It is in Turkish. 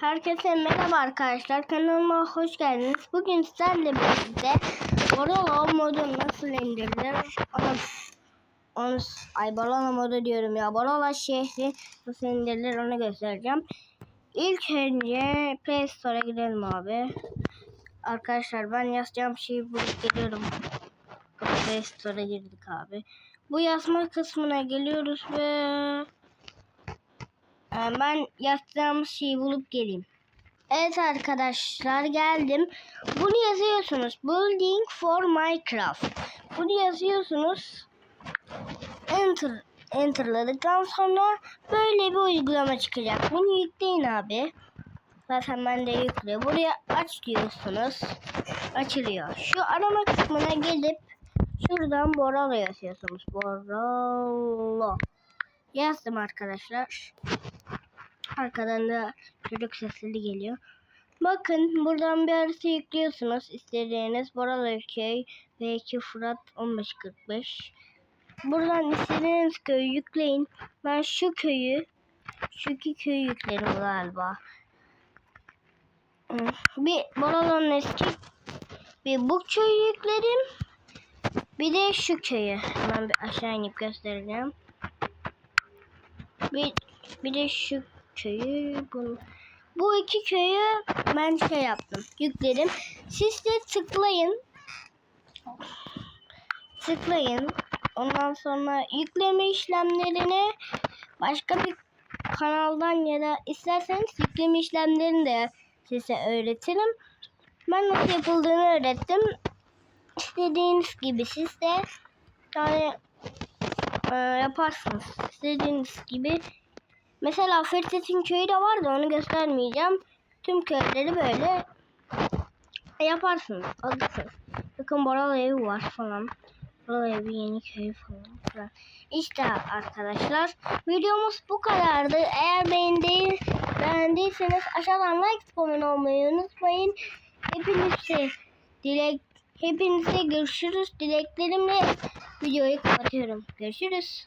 Herkese merhaba arkadaşlar. Kanalıma hoş geldiniz. Bugün sizlerle birlikte Borolo modu nasıl indirilir? Onu, onu, ay Borolo modu diyorum ya. Borolo şehri nasıl indirilir onu göstereceğim. İlk önce Play Store'a gidelim abi. Arkadaşlar ben yazacağım şeyi bulup geliyorum. Play Store'a girdik abi. Bu yazma kısmına geliyoruz ve ben yazdığım şeyi bulup geleyim. Evet arkadaşlar geldim. Bunu yazıyorsunuz. Building for Minecraft. Bunu yazıyorsunuz. Enter enterladıktan sonra böyle bir uygulama çıkacak. Bunu yükleyin abi. Zaten ben de yüklüyor. Buraya aç diyorsunuz. Açılıyor. Şu arama kısmına gelip şuradan Boralo yazıyorsunuz. Boralo. Yazdım arkadaşlar. Arkadan da çocuk sesleri geliyor. Bakın buradan bir harita yüklüyorsunuz. İstediğiniz Boral Köy ve 2 Fırat 1545. Buradan istediğiniz köyü yükleyin. Ben şu köyü şu iki köyü yüklerim galiba. Bir Boral'ın eski bir bu köyü yüklerim. Bir de şu köyü. Hemen bir aşağı inip göstereceğim. Bir, bir de şu köyü bunu. Bu iki köyü ben şey yaptım. Yükledim. Siz de tıklayın. Tıklayın. Ondan sonra yükleme işlemlerini başka bir kanaldan ya da isterseniz yükleme işlemlerini de size öğretirim. Ben nasıl yapıldığını öğrettim. İstediğiniz gibi siz de yani e, yaparsınız. İstediğiniz gibi Mesela Ferit'in köyü de var da onu göstermeyeceğim. Tüm köyleri böyle yaparsınız. Alırsınız. Bakın Boral evi var falan. Boral evi yeni köy falan. İşte arkadaşlar videomuz bu kadardı. Eğer beğendi, beğendiyseniz aşağıdan like abone olmayı unutmayın. Hepinize dilek hepinize görüşürüz dileklerimle videoyu kapatıyorum. Görüşürüz.